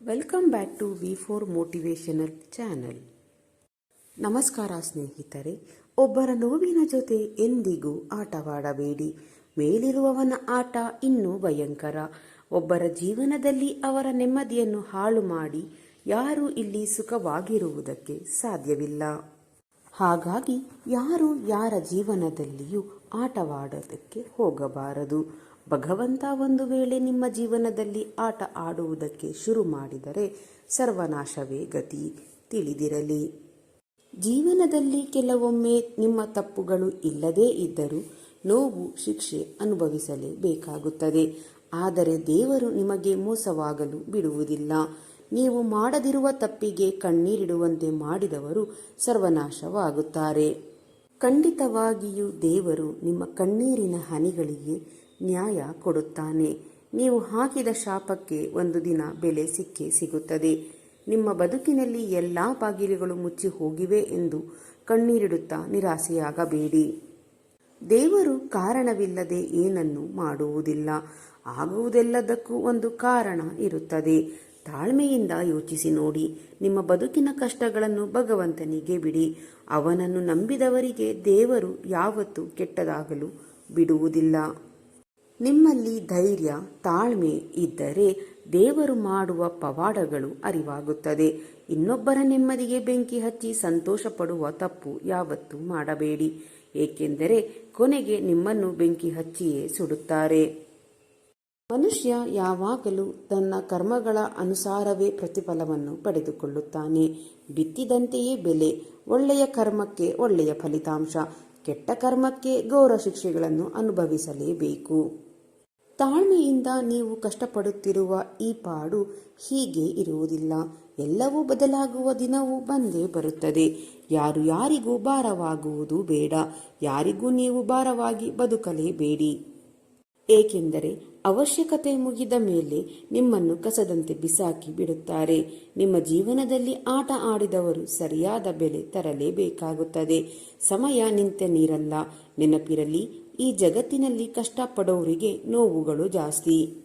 Welcome back to V four motivational channel ನಮಸ್ಕಾರ ಸ್ನೇಹಿತರೆ, ಒಬ್ಬರ ನೋವಿನ ಜೊತೆ ಎಂದಿಗೂ ಆಟವಾಡಬೇಡಿ. ಮೇಲಿರುವವನ ಆಟ ಇನ್ನೂ ಭಯಂಕರ. ಒಬ್ಬರ ಜೀವನದಲ್ಲಿ ಅವರ ನೆಮ್ಮದಿಯನ್ನು ಹಾಳು ಮಾಡಿ ಯಾರೂ ಇಲ್ಲಿ ಸುಖವಾಗಿರುವುದಕ್ಕೆ ಸಾಧ್ಯವಿಲ್ಲ. ಹಾಗಾಗಿ ಯಾರು ಯಾರ ಜೀವನದಲ್ಲಿಯೂ ಆಟವಾಡೋದಕ್ಕೆ ಹೋಗಬಾರದು. ಭಗವಂತ ಒಂದು ವೇಳೆ ನಿಮ್ಮ ಜೀವನದಲ್ಲಿ ಆಟ ಆಡುವುದಕ್ಕೆ ಶುರು ಮಾಡಿದರೆ ಸರ್ವನಾಶವೇ ಗತಿ. ತಿಳಿದಿರಲಿ. ಜೀವನದಲ್ಲಿ ಕೆಲವೊಮ್ಮೆ ನಿಮ್ಮ ತಪ್ಪುಗಳು ಇಲ್ಲದೇ ಇದ್ದರೂ ನೋವು, ಶಿಕ್ಷೆ ಅನುಭವಿಸಲೇಬೇಕಾಗುತ್ತದೆ. ಆದರೆ ದೇವರು ನಿಮಗೆ ಮೋಸವಾಗಲು ಬಿಡುವುದಿಲ್ಲ. ನೀವು ಮಾಡದಿರುವ ತಪ್ಪಿಗೆ ಕಣ್ಣೀರಿಡುವಂತೆ ಮಾಡಿದವರು ಸರ್ವನಾಶವಾಗುತ್ತಾರೆ. ಖಂಡಿತವಾಗಿಯೂ ದೇವರು ನಿಮ್ಮ ಕಣ್ಣೀರಿನ ಹನಿಗಳಿಗೆ ನ್ಯಾಯ ಕೊಡುತ್ತಾನೆ. ನೀವು ಹಾಕಿದ ಶಾಪಕ್ಕೆ ಒಂದು ದಿನ ಬೆಲೆ ಸಿಕ್ಕಿ ಸಿಗುತ್ತದೆ. ನಿಮ್ಮ ಬದುಕಿನಲ್ಲಿ ಎಲ್ಲ ಬಾಗಿಲುಗಳು ಮುಚ್ಚಿ ಹೋಗಿವೆ ಎಂದು ಕಣ್ಣೀರಿಡುತ್ತಾ ನಿರಾಸೆಯಾಗಬೇಡಿ. ದೇವರು ಕಾರಣವಿಲ್ಲದೆ ಏನನ್ನು ಮಾಡುವುದಿಲ್ಲ. ಆಗುವುದೆಲ್ಲದಕ್ಕೂ ಒಂದು ಕಾರಣ ಇರುತ್ತದೆ. ತಾಳ್ಮೆಯಿಂದ ಯೋಚಿಸಿ ನೋಡಿ. ನಿಮ್ಮ ಬದುಕಿನ ಕಷ್ಟಗಳನ್ನು ಭಗವಂತನಿಗೆ ಬಿಡಿ. ಅವನನ್ನು ನಂಬಿದವರಿಗೆ ದೇವರು ಯಾವತ್ತೂ ಕೆಟ್ಟದಾಗಲು ಬಿಡುವುದಿಲ್ಲ. ನಿಮ್ಮಲ್ಲಿ ಧೈರ್ಯ, ತಾಳ್ಮೆ ಇದ್ದರೆ ದೇವರು ಮಾಡುವ ಪವಾಡಗಳು ಅರಿವಾಗುತ್ತದೆ. ಇನ್ನೊಬ್ಬರ ನೆಮ್ಮದಿಗೆ ಬೆಂಕಿ ಹಚ್ಚಿ ಸಂತೋಷ ಪಡುವ ತಪ್ಪು ಯಾವತ್ತೂ ಮಾಡಬೇಡಿ. ಏಕೆಂದರೆ ಕೊನೆಗೆ ನಿಮ್ಮನ್ನು ಬೆಂಕಿ ಹಚ್ಚಿಯೇ ಸುಡುತ್ತಾರೆ. ಮನುಷ್ಯ ಯಾವಾಗಲೂ ತನ್ನ ಕರ್ಮಗಳ ಅನುಸಾರವೇ ಪ್ರತಿಫಲವನ್ನು ಪಡೆದುಕೊಳ್ಳುತ್ತಾನೆ. ಬಿತ್ತಿದಂತೆಯೇ ಬೆಲೆ, ಒಳ್ಳೆಯ ಕರ್ಮಕ್ಕೆ ಒಳ್ಳೆಯ ಫಲಿತಾಂಶ, ಕೆಟ್ಟ ಕರ್ಮಕ್ಕೆ ಗೌರವ ಶಿಕ್ಷೆಗಳನ್ನು ಅನುಭವಿಸಲೇಬೇಕು. ತಾಳ್ಮೆಯಿಂದ ನೀವು ಕಷ್ಟಪಡುತ್ತಿರುವ ಈ ಪಾಡು ಹೀಗೆ ಇರುವುದಿಲ್ಲ. ಎಲ್ಲವೂ ಬದಲಾಗುವ ದಿನವೂ ಬಂದೇ ಬರುತ್ತದೆ. ಯಾರು ಯಾರಿಗೂ ಭಾರವಾಗುವುದು ಬೇಡ. ಯಾರಿಗೂ ನೀವು ಭಾರವಾಗಿ ಬದುಕಲೇಬೇಡಿ. ಏಕೆಂದರೆ ಅವಶ್ಯಕತೆ ಮುಗಿದ ಮೇಲೆ ನಿಮ್ಮನ್ನು ಕಸದಂತೆ ಬಿಸಾಕಿ ಬಿಡುತ್ತಾರೆ. ನಿಮ್ಮ ಜೀವನದಲ್ಲಿ ಆಟ ಆಡಿದವರು ಸರಿಯಾದ ಬೆಲೆ ತರಲೇಬೇಕಾಗುತ್ತದೆ. ಸಮಯ ನಿಂತ ನೀರಲ್ಲ. ನೆನಪಿರಲಿ ಈ ಜಗತ್ತಿನಲ್ಲಿ ಕಷ್ಟಪಡೋರಿಗೆ ನೋವುಗಳು ಜಾಸ್ತಿ.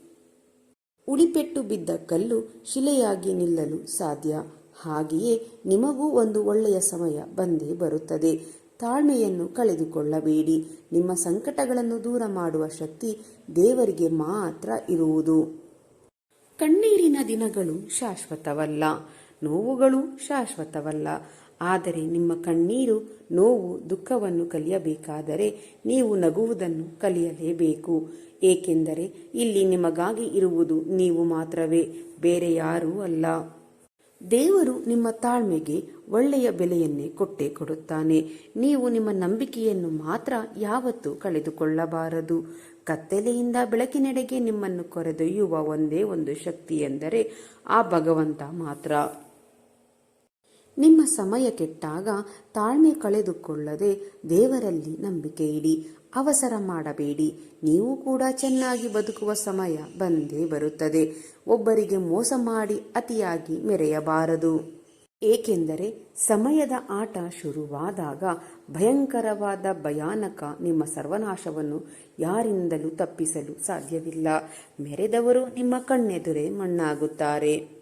ಉಳಿಪೆಟ್ಟು ಬಿದ್ದ ಕಲ್ಲು ಶಿಲೆಯಾಗಿ ನಿಲ್ಲಲು ಸಾಧ್ಯ. ಹಾಗೆಯೇ ನಿಮಗೂ ಒಂದು ಒಳ್ಳೆಯ ಸಮಯ ಬಂದೇ ಬರುತ್ತದೆ. ತಾಳ್ಮೆಯನ್ನು ಕಳೆದುಕೊಳ್ಳಬೇಡಿ. ನಿಮ್ಮ ಸಂಕಟಗಳನ್ನು ದೂರ ಮಾಡುವ ಶಕ್ತಿ ದೇವರಿಗೆ ಮಾತ್ರ ಇರುವುದು. ಕಣ್ಣೀರಿನ ದಿನಗಳು ಶಾಶ್ವತವಲ್ಲ. ನೋವುಗಳು ಶಾಶ್ವತವಲ್ಲ. ಆದರೆ ನಿಮ್ಮ ಕಣ್ಣೀರು, ನೋವು, ದುಃಖವನ್ನು ಕಲಿಯಬೇಕಾದರೆ ನೀವು ನಗುವುದನ್ನು ಕಲಿಯಲೇಬೇಕು. ಏಕೆಂದರೆ ಇಲ್ಲಿ ನಿಮಗಾಗಿ ಇರುವುದು ನೀವು ಮಾತ್ರವೇ, ಬೇರೆ ಯಾರೂ ಅಲ್ಲ. ದೇವರು ನಿಮ್ಮ ತಾಳ್ಮೆಗೆ ಒಳ್ಳೆಯ ಬೆಲೆಯನ್ನೇ ಕೊಟ್ಟೇ ಕೊಡುತ್ತಾನೆ. ನೀವು ನಿಮ್ಮ ನಂಬಿಕೆಯನ್ನು ಮಾತ್ರ ಯಾವತ್ತೂ ಕಳೆದುಕೊಳ್ಳಬಾರದು. ಕತ್ತಲೆಯಿಂದ ಬೆಳಕಿನೆಡೆಗೆ ನಿಮ್ಮನ್ನು ಕೊರೆದೊಯ್ಯುವ ಒಂದೇ ಒಂದು ಶಕ್ತಿ ಎಂದರೆ ಆ ಭಗವಂತ ಮಾತ್ರ. ನಿಮ್ಮ ಸಮಯ ಕೆಟ್ಟಾಗ ತಾಳ್ಮೆ ಕಳೆದುಕೊಳ್ಳದೆ ದೇವರಲ್ಲಿ ನಂಬಿಕೆ ಇಡಿ, ಅವಸರ ಮಾಡಬೇಡಿ. ನೀವು ಕೂಡ ಚೆನ್ನಾಗಿ ಬದುಕುವ ಸಮಯ ಬಂದೇ ಬರುತ್ತದೆ. ಒಬ್ಬರಿಗೆ ಮೋಸ ಮಾಡಿ ಅತಿಯಾಗಿ ಮೆರೆಯಬಾರದು. ಏಕೆಂದರೆ ಸಮಯದ ಆಟ ಶುರುವಾದಾಗ ಭಯಂಕರವಾದ ಭಯಾನಕ ನಿಮ್ಮ ಸರ್ವನಾಶವನ್ನು ಯಾರಿಂದಲೂ ತಪ್ಪಿಸಲು ಸಾಧ್ಯವಿಲ್ಲ. ಮೆರೆದವರು ನಿಮ್ಮ ಕಣ್ಣೆದುರೇ ಮಣ್ಣಾಗುತ್ತಾರೆ.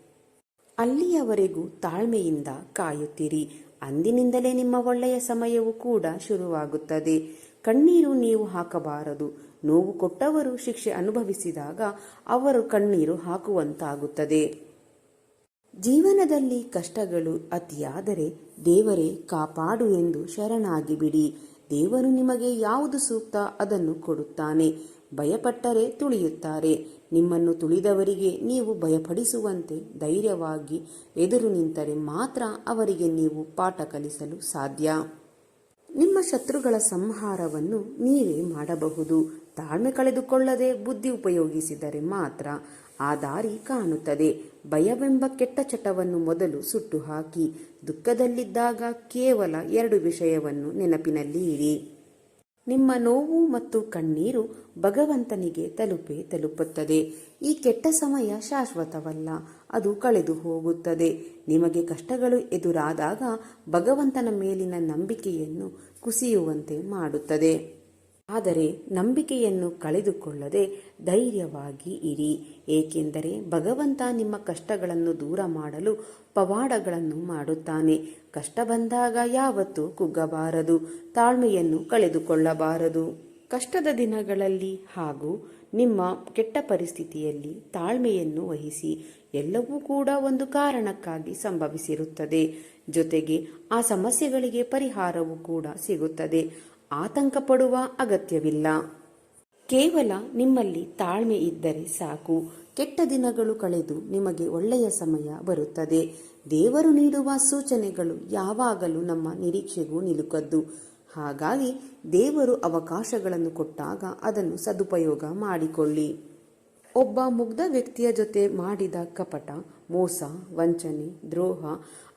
ಅಲ್ಲಿಯವರೆಗೂ ತಾಳ್ಮೆಯಿಂದ ಕಾಯುತ್ತಿರಿ. ಅಂದಿನಿಂದಲೇ ನಿಮ್ಮ ಒಳ್ಳೆಯ ಸಮಯವು ಕೂಡ ಶುರುವಾಗುತ್ತದೆ. ಕಣ್ಣೀರು ನೀವು ಹಾಕಬಾರದು. ನೋವು ಕೊಟ್ಟವರು ಶಿಕ್ಷೆ ಅನುಭವಿಸಿದಾಗ ಅವರು ಕಣ್ಣೀರು ಹಾಕುವಂತಾಗುತ್ತದೆ. ಜೀವನದಲ್ಲಿ ಕಷ್ಟಗಳು ಅತಿಯಾದರೆ ದೇವರೇ ಕಾಪಾಡು ಎಂದು ಶರಣಾಗಿ ಬಿಡಿ ದೇವರು ನಿಮಗೆ ಯಾವುದು ಸೂಕ್ತ ಅದನ್ನು ಕೊಡುತ್ತಾನೆ. ಭಯಪಟ್ಟರೆ ತುಳಿಯುತ್ತಾರೆ. ನಿಮ್ಮನ್ನು ತುಳಿದವರಿಗೆ ನೀವು ಭಯಪಡಿಸುವಂತೆ ಧೈರ್ಯವಾಗಿ ಎದುರು ನಿಂತರೆ ಮಾತ್ರ ಅವರಿಗೆ ನೀವು ಪಾಠ ಕಲಿಸಲು ಸಾಧ್ಯ. ನಿಮ್ಮ ಶತ್ರುಗಳ ಸಂಹಾರವನ್ನು ನೀವೇ ಮಾಡಬಹುದು. ತಾಳ್ಮೆ ಕಳೆದುಕೊಳ್ಳದೆ ಬುದ್ಧಿ ಉಪಯೋಗಿಸಿದರೆ ಮಾತ್ರ ಆ ದಾರಿ ಕಾಣುತ್ತದೆ. ಭಯವೆಂಬ ಕೆಟ್ಟ ಚಟವನ್ನು ಮೊದಲು ಸುಟ್ಟು ಹಾಕಿ ದುಃಖದಲ್ಲಿದ್ದಾಗ ಕೇವಲ ಎರಡು ವಿಷಯವನ್ನು ನೆನಪಿನಲ್ಲಿ ಇರಿ ನಿಮ್ಮ ನೋವು ಮತ್ತು ಕಣ್ಣೀರು ಭಗವಂತನಿಗೆ ತಲುಪೇ ತಲುಪುತ್ತದೆ. ಈ ಕೆಟ್ಟ ಸಮಯ ಶಾಶ್ವತವಲ್ಲ, ಅದು ಕಳೆದು ಹೋಗುತ್ತದೆ. ನಿಮಗೆ ಕಷ್ಟಗಳು ಎದುರಾದಾಗ ಭಗವಂತನ ಮೇಲಿನ ನಂಬಿಕೆಯನ್ನು ಕುಸಿಯುವಂತೆ ಮಾಡುತ್ತದೆ. ಆದರೆ ನಂಬಿಕೆಯನ್ನು ಕಳೆದುಕೊಳ್ಳದೆ ಧೈರ್ಯವಾಗಿ ಇರಿ, ಏಕೆಂದರೆ ಭಗವಂತ ನಿಮ್ಮ ಕಷ್ಟಗಳನ್ನು ದೂರ ಮಾಡಲು ಪವಾಡಗಳನ್ನು ಮಾಡುತ್ತಾನೆ. ಕಷ್ಟ ಬಂದಾಗ ಯಾವತ್ತೂ ಕುಗ್ಗಬಾರದು, ತಾಳ್ಮೆಯನ್ನು ಕಳೆದುಕೊಳ್ಳಬಾರದು. ಕಷ್ಟದ ದಿನಗಳಲ್ಲಿ ಹಾಗೂ ನಿಮ್ಮ ಕೆಟ್ಟ ಪರಿಸ್ಥಿತಿಯಲ್ಲಿ ತಾಳ್ಮೆಯನ್ನು ವಹಿಸಿ, ಎಲ್ಲವೂ ಕೂಡ ಒಂದು ಕಾರಣಕ್ಕಾಗಿ ಸಂಭವಿಸಿರುತ್ತದೆ. ಜೊತೆಗೆ ಆ ಸಮಸ್ಯೆಗಳಿಗೆ ಪರಿಹಾರವೂ ಕೂಡ ಸಿಗುತ್ತದೆ. ಆತಂಕ ಪಡುವ ಅಗತ್ಯವಿಲ್ಲ. ಕೇವಲ ನಿಮ್ಮಲ್ಲಿ ತಾಳ್ಮೆ ಇದ್ದರೆ ಸಾಕು. ಕೆಟ್ಟ ದಿನಗಳು ಕಳೆದು ನಿಮಗೆ ಒಳ್ಳೆಯ ಸಮಯ ಬರುತ್ತದೆ. ದೇವರು ನೀಡುವ ಸೂಚನೆಗಳು ಯಾವಾಗಲೂ ನಮ್ಮ ನಿರೀಕ್ಷೆಗೂ ನಿಲುಕದ್ದು. ಹಾಗಾಗಿ ದೇವರು ಅವಕಾಶಗಳನ್ನು ಕೊಟ್ಟಾಗ ಅದನ್ನು ಸದುಪಯೋಗ ಮಾಡಿಕೊಳ್ಳಿ. ಒಬ್ಬ ಮುಗ್ಧ ವ್ಯಕ್ತಿಯ ಜೊತೆ ಮಾಡಿದ ಕಪಟ, ಮೋಸ, ವಂಚನೆ, ದ್ರೋಹ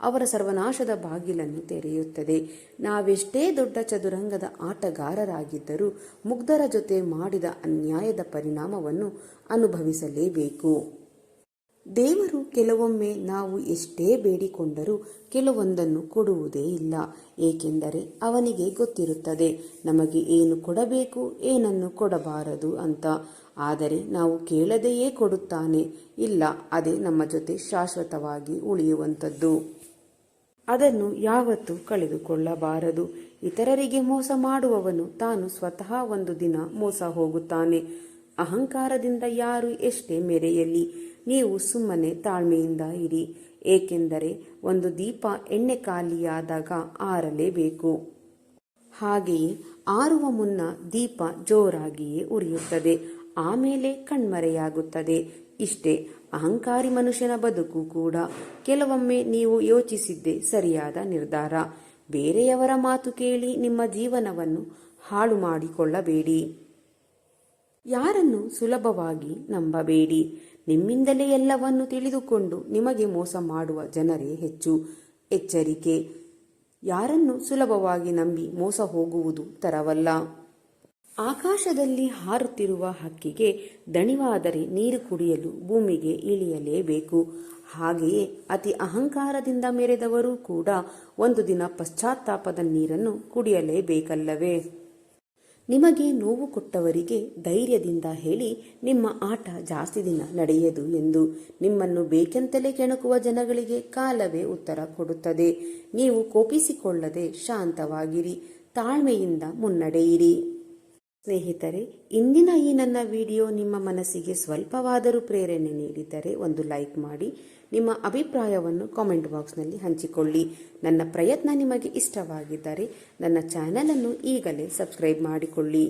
ಅವರ ಸರ್ವನಾಶದ ಬಾಗಿಲನ್ನು ತೆರೆಯುತ್ತದೆ. ನಾವೆಷ್ಟೇ ದೊಡ್ಡ ಚದುರಂಗದ ಆಟಗಾರರಾಗಿದ್ದರೂ ಮುಗ್ಧರ ಜೊತೆ ಮಾಡಿದ ಅನ್ಯಾಯದ ಪರಿಣಾಮವನ್ನು ಅನುಭವಿಸಲೇಬೇಕು. ದೇವರು ಕೆಲವೊಮ್ಮೆ ನಾವು ಎಷ್ಟೇ ಬೇಡಿಕೊಂಡರೂ ಕೆಲವೊಂದನ್ನು ಕೊಡುವುದೇ ಇಲ್ಲ. ಏಕೆಂದರೆ ಅವನಿಗೆ ಗೊತ್ತಿರುತ್ತದೆ, ನಮಗೆ ಏನು ಕೊಡಬೇಕು, ಏನನ್ನು ಕೊಡಬಾರದು ಅಂತ. ಆದರೆ ನಾವು ಕೇಳದೆಯೇ ಕೊಡುತ್ತಾನೆ, ಇಲ್ಲ, ಅದೇ ನಮ್ಮ ಜೊತೆ ಶಾಶ್ವತವಾಗಿ ಉಳಿಯುವಂಥದ್ದು. ಅದನ್ನು ಯಾವತ್ತೂ ಕಳೆದುಕೊಳ್ಳಬಾರದು. ಇತರರಿಗೆ ಮೋಸ ಮಾಡುವವನು ತಾನು ಸ್ವತಃ ಒಂದು ದಿನ ಮೋಸ ಹೋಗುತ್ತಾನೆ. ಅಹಂಕಾರದಿಂದ ಯಾರು ಎಷ್ಟೇ ಮೆರೆಯಲಿ ನೀವು ಸುಮ್ಮನೆ ತಾಳ್ಮೆಯಿಂದ ಇರಿ, ಏಕೆಂದರೆ ಒಂದು ದೀಪ ಎಣ್ಣೆ ಖಾಲಿಯಾದಾಗ ಆರಲೇಬೇಕು. ಹಾಗೆಯೇ ಆರುವ ಮುನ್ನ ದೀಪ ಜೋರಾಗಿಯೇ ಉರಿಯುತ್ತದೆ, ಆಮೇಲೆ ಕಣ್ಮರೆಯಾಗುತ್ತದೆ. ಇಷ್ಟೇ ಅಹಂಕಾರಿ ಮನುಷ್ಯನ ಬದುಕು ಕೂಡ. ಕೆಲವೊಮ್ಮೆ ನೀವು ಯೋಚಿಸಿದ್ದೇ ಸರಿಯಾದ ನಿರ್ಧಾರ. ಬೇರೆಯವರ ಮಾತು ಕೇಳಿ ನಿಮ್ಮ ಜೀವನವನ್ನು ಹಾಳು ಮಾಡಿಕೊಳ್ಳಬೇಡಿ. ಯಾರನ್ನು ಸುಲಭವಾಗಿ ನಂಬಬೇಡಿ. ನಿಮ್ಮಿಂದಲೇ ಎಲ್ಲವನ್ನು ತಿಳಿದುಕೊಂಡು ನಿಮಗೆ ಮೋಸ ಮಾಡುವ ಜನರೇ ಹೆಚ್ಚು. ಎಚ್ಚರಿಕೆ. ಯಾರನ್ನು ಸುಲಭವಾಗಿ ನಂಬಿ ಮೋಸ ಹೋಗುವುದು ತರವಲ್ಲ. ಆಕಾಶದಲ್ಲಿ ಹಾರುತ್ತಿರುವ ಹಕ್ಕಿಗೆ ದಣಿವಾದರೆ ನೀರು ಕುಡಿಯಲು ಭೂಮಿಗೆ ಇಳಿಯಲೇಬೇಕು. ಹಾಗೆಯೇ ಅತಿ ಅಹಂಕಾರದಿಂದ ಮೆರೆದವರೂ ಕೂಡ ಒಂದು ದಿನ ಪಶ್ಚಾತ್ತಾಪದ ನೀರನ್ನು ಕುಡಿಯಲೇಬೇಕಲ್ಲವೇ? ನಿಮಗೆ ನೋವು ಕೊಟ್ಟವರಿಗೆ ಧೈರ್ಯದಿಂದ ಹೇಳಿ, ನಿಮ್ಮ ಆಟ ಜಾಸ್ತಿ ದಿನ ನಡೆಯದು ಎಂದು. ನಿಮ್ಮನ್ನು ಬೇಕೆಂತಲೇ ಕೆಣಕುವ ಜನಗಳಿಗೆ ಕಾಲವೇ ಉತ್ತರ ಕೊಡುತ್ತದೆ. ನೀವು ಕೋಪಿಸಿಕೊಳ್ಳದೆ ಶಾಂತವಾಗಿರಿ, ತಾಳ್ಮೆಯಿಂದ ಮುನ್ನಡೆಯಿರಿ. ಸ್ನೇಹಿತರೆ, ಇಂದಿನ ಈ ನನ್ನ ವಿಡಿಯೋ ನಿಮ್ಮ ಮನಸ್ಸಿಗೆ ಸ್ವಲ್ಪವಾದರೂ ಪ್ರೇರಣೆ ನೀಡಿದರೆ ಒಂದು ಲೈಕ್ ಮಾಡಿ, ನಿಮ್ಮ ಅಭಿಪ್ರಾಯವನ್ನು ಕಾಮೆಂಟ್ ಬಾಕ್ಸ್ನಲ್ಲಿ ಹಂಚಿಕೊಳ್ಳಿ. ನನ್ನ ಪ್ರಯತ್ನ ನಿಮಗೆ ಇಷ್ಟವಾಗಿದ್ದರೆ ನನ್ನ ಚಾನಲನ್ನು ಈಗಲೇ ಸಬ್ಸ್ಕ್ರೈಬ್ ಮಾಡಿಕೊಳ್ಳಿ.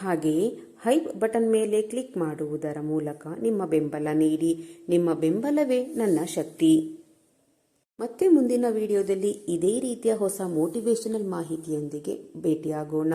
ಹಾಗೆಯೇ, ಹೈಪ್ ಬಟನ್ ಮೇಲೆ ಕ್ಲಿಕ್ ಮಾಡುವುದರ ಮೂಲಕ ನಿಮ್ಮ ಬೆಂಬಲ ನೀಡಿ. ನಿಮ್ಮ ಬೆಂಬಲವೇ ನನ್ನ ಶಕ್ತಿ. ಮತ್ತೆ ಮುಂದಿನ ವಿಡಿಯೋದಲ್ಲಿ ಇದೇ ರೀತಿಯ ಹೊಸ ಮೋಟಿವೇಶನಲ್ ಮಾಹಿತಿಯೊಂದಿಗೆ ಭೇಟಿಯಾಗೋಣ.